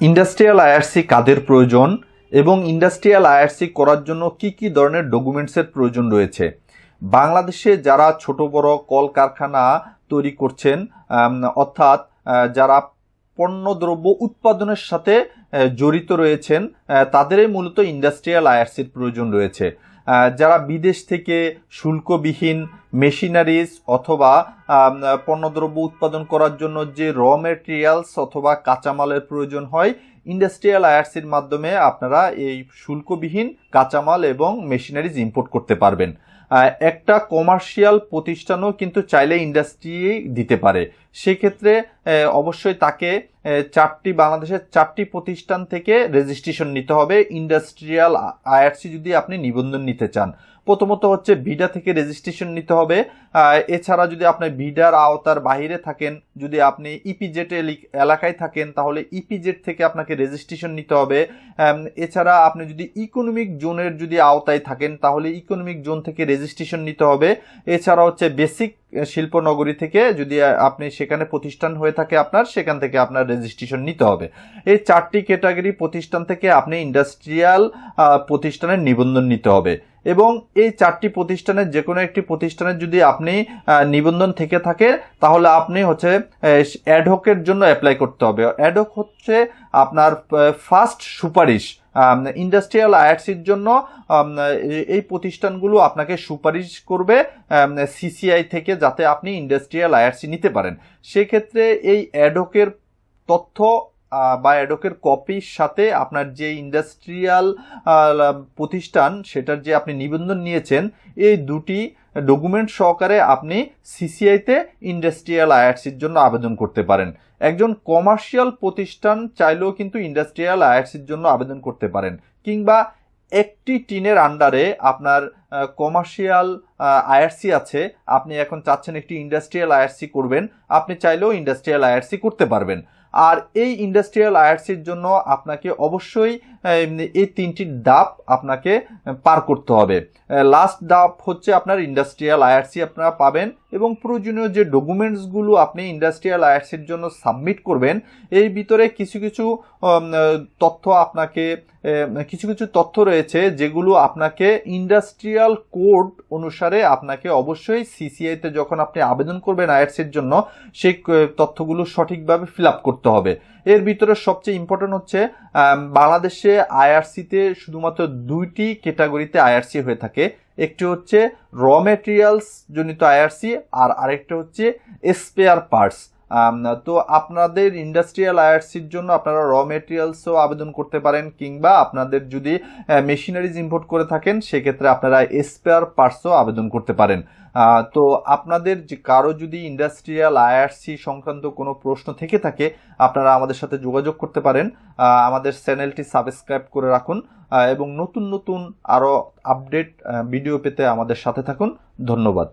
Industrial IRC কাদের প্রয়োজন এবং industrial IRC করার জন্য কি কি ধরনের ডকুমেন্টসের প্রয়োজন রয়েছে? বাংলাদেশে যারা ছোট, বড় কলকারখানা তৈরি করছেন অর্থাৎ যারা পণ্যদ্রব্য উৎপাদনের সাথে জড়িত রয়েছেন তাদেরই মূলত ইন্ডাস্ট্রিয়াল আইআরসির প্রয়োজন রয়েছে। যারা বিদেশ থেকে শুল্কবিহীন মেশিনারিজ অথবা পণ্যদ্রব্য উৎপাদন করার জন্য যে র মেটেরিয়ালস অথবা কাঁচামালের প্রয়োজন হয় ইন্ডাস্ট্রিয়াল আয়ার্সির মাধ্যমে আপনারা এই শুল্কবিহীন কাঁচামাল এবং মেশিনারিজ ইম্পোর্ট করতে পারবেন। একটা কমার্শিয়াল প্রতিষ্ঠানও কিন্তু চাইলে ইন্ডাস্ট্রি দিতে পারে। সেক্ষেত্রে অবশ্যই তাকে চারটি বাংলাদেশের চারটি প্রতিষ্ঠান থেকে রেজিস্ট্রেশন নিতে হবে। ইন্ডাস্ট্রিয়াল আইআরসি যদি আপনি নিবন্ধন নিতে চান। প্রথমত হচ্ছে ভিডা থেকে রেজিস্ট্রেশন নিতে হবে। এছাড়া যদি আপনি ভিডার আওতার বাইরে থাকেন, যদি আপনি ইপিজেট এলাকায় থাকেন, তাহলে ইপিজেড থেকে আপনাকে রেজিস্ট্রেশন নিতে হবে। এছাড়া আপনি যদি ইকোনমিক জোনের যদি আওতায় থাকেন, তাহলে ইকোনমিক জোন থেকে রেজিস্ট্রেশন নিতে হবে। এছাড়া হচ্ছে বেসিক শিল্পনগরী থেকে যদি আপনি সেখানে প্রতিষ্ঠান হয়ে থাকে আপনার, সেখান থেকে আপনার রেজিস্ট্রেশন নিতে হবে। এই চারটি ক্যাটাগরি প্রতিষ্ঠান থেকে আপনি ইন্ডাস্ট্রিয়াল প্রতিষ্ঠানের নিবন্ধন নিতে হবে। এবং এই চারটি প্রতিষ্ঠানের যে কোনো একটি প্রতিষ্ঠানের যদি আপনি নিবন্ধন থেকে থাকে, তাহলে আপনি হচ্ছে অ্যাডহকের জন্য অ্যাপ্লাই করতে হবে। অ্যাডহক হচ্ছে আপনার ফার্স্ট সুপারিশ ইন্ডাস্ট্রিয়াল আয়ার্সির জন্য এই প্রতিষ্ঠানগুলো আপনাকে সুপারিশ করবে সিসিআই থেকে যাতে আপনি ইন্ডাস্ট্রিয়াল আয়ার্সি নিতে পারেন। সেক্ষেত্রে এই অ্যাডহকের তথ্য বা অ্যাডকের কপির সাথে আপনার যে ইন্ডাস্ট্রিয়াল প্রতিষ্ঠান সেটার যে আপনি নিবন্ধন নিয়েছেন, এই দুটি ডকুমেন্ট সহকারে আপনি সিসিআইতে ইন্ডাস্ট্রিয়াল আয়ার্সির জন্য আবেদন করতে পারেন। একজন কমার্শিয়াল প্রতিষ্ঠান চাইলেও কিন্তু ইন্ডাস্ট্রিয়াল আয়ার্সির জন্য আবেদন করতে পারেন। কিংবা একটি টিনের আন্ডারে আপনার কমার্শিয়াল আইআরসি আছে, আপনি এখন চাচ্ছেন একটি ইন্ডাস্ট্রিয়াল আইআরসি করবেন, আপনি চাইলেও ইন্ডাস্ট্রিয়াল আইআরসি করতে পারবেন। আর এই ইন্ডাস্ট্রিয়াল আয়ার্সির জন্য আপনাকে অবশ্যই এই তিনটি ধাপ আপনাকে পার করতে হবে। লাস্ট ধাপ হচ্ছে আপনার ইন্ডাস্ট্রিয়াল আয়ার্সি আপনারা পাবেন। এবং প্রয়োজনীয় যে ডকুমেন্টসগুলো আপনি ইন্ডাস্ট্রিয়াল আইআরসির জন্য সাবমিট করবেন এই ভিতরে কিছু কিছু তথ্য আপনাকে কিছু কিছু তথ্য রয়েছে যেগুলো আপনাকে ইন্ডাস্ট্রিয়াল কোড অনুসারে আপনাকে অবশ্যই সিসিআইতে যখন আপনি আবেদন করবেন আইআরসির জন্য, সেই তথ্যগুলো সঠিকভাবে ফিল আপ করতে হবে। এর ভিতরে সবচেয়ে ইম্পর্টেন্ট হচ্ছে বাংলাদেশে আইআরসিতে শুধুমাত্র দুইটি ক্যাটাগরিতে আইআরসি হয়ে থাকে। একটি হচ্ছে র মেটেরিয়ালস জনিত আইআরসি আর আরেকটা হচ্ছে স্পেয়ার পার্টস তো আপনাদের ইন্ডাস্ট্রিয়াল আইআরসির জন্য আপনারা র মেটেরিয়ালসও আবেদন করতে পারেন, কিংবা আপনাদের যদি মেশিনারিজ ইম্পোর্ট করে থাকেন, সেক্ষেত্রে আপনারা স্পেয়ার পার্টসও আবেদন করতে পারেন। তো আপনাদের কারও যদি ইন্ডাস্ট্রিয়াল আইআরসি সংক্রান্ত কোনো প্রশ্ন থেকে থাকে, আপনারা আমাদের সাথে যোগাযোগ করতে পারেন। আমাদের চ্যানেলটি সাবস্ক্রাইব করে রাখুন এবং নতুন নতুন আরও আপডেট ভিডিও পেতে আমাদের সাথে থাকুন। ধন্যবাদ।